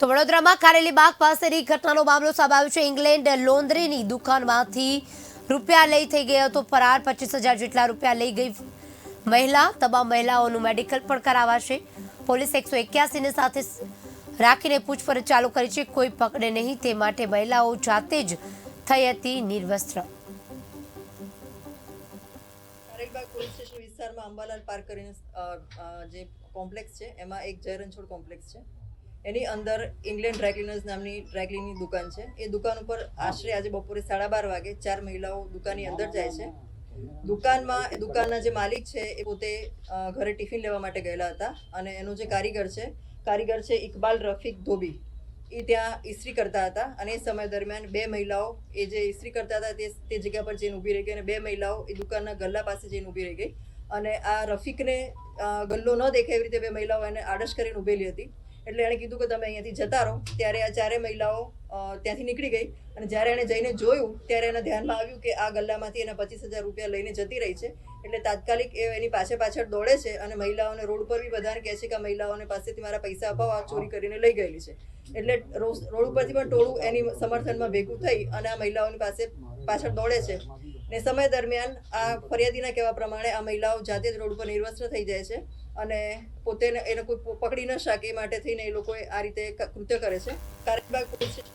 તો વડોદરામાં કારેલીબાગ પાસેની ઘટનાનો મામલો સામે આવ્યો છે. ઇંગ્લેન્ડ લોન્દ્રીની દુકાનમાંથી રૂપિયા લઈ થઈ ગયો હતો. ફરાર પચીસ હજાર જેટલા રૂપિયા લઈ ગઈ મહિલા, તમામ મહિલાઓનું મેડિકલ પણ કરાવાશે. પોલીસ એકસો એક્યાસીને સાથે રાખીને પૂછપરછ ચાલુ કરી છે. કોઈ પકડે નહીં તે માટે મહિલાઓ જાતે જ થઈ હતી નિર્વસ્ત્ર. અંબાલાલ પાર્ક કરીને જે કોમ્પ્લેક્સ છે, એમાં એક જયરણછોડ કોમ્પ્લેક્સ છે. એની અંદર ઇંગ્લેન્ડ ડ્રાયક્લિનર્સ નામની ડ્રાયક્લિનની દુકાન છે. એ દુકાન ઉપર આશરે આજે બપોરે સાડા બાર વાગે ચાર મહિલાઓ દુકાનની અંદર જાય છે. દુકાનમાં દુકાનના જે માલિક છે, એ પોતે ઘરે ટિફિન લેવા માટે ગયેલા હતા અને એનો જે કારીગર છે કારીગર છે ઇકબાલ રફીક ધોબી. એ ત્યાં ઇસ્ત્રી કરતા હતા અને એ સમય દરમિયાન બે મહિલાઓ, એ જે ઇસ્ત્રી કરતા હતા તે તે જગ્યા પર જઈને ઊભી રહી ગઈ અને બે મહિલાઓ એ દુકાનના ગલ્લા પાસે જઈને ઊભી રહી ગઈ. અને આ રફીકને ગલ્લો ન દેખાય એવી રીતે બે મહિલાઓ એને આડશ કરીને ઊભેલી હતી. એટલે એણે કીધું કે તમે અહીંયાથી જતા રહો. ત્યારે આ ચારે મહિલાઓ ત્યાંથી નીકળી ગઈ અને જ્યારે એણે જઈને જોયું, ત્યારે એના ધ્યાનમાં આવ્યું કે આ ગલ્લામાંથી એના પચીસ હજાર રૂપિયા લઈને જતી રહી છે. એટલે તાત્કાલિક એ એની પાછળ પાછળ દોડે છે અને મહિલાઓને રોડ પર બી બધાને કહે છે કે મહિલાઓને પાસેથી મારા પૈસા અપાવવા ચોરી કરીને લઈ ગયેલી છે. એટલે રોડ ઉપરથી પણ ટોળું એની સમર્થનમાં ભેગું થઈ અને આ મહિલાઓની પાસે પાછળ દોડે છે. ને સમય દરમિયાન આ ફરિયાદીના કહેવા પ્રમાણે આ મહિલાઓ જાતે જ રોડ ઉપર નિર્વસ્ત્ર થઈ જાય છે અને પોતે એને કોઈ પકડી ન શકે માટે થઈને એ લોકોએ આ રીતે કૃત્ય કરે છે. કારેલબાગ પોલીસ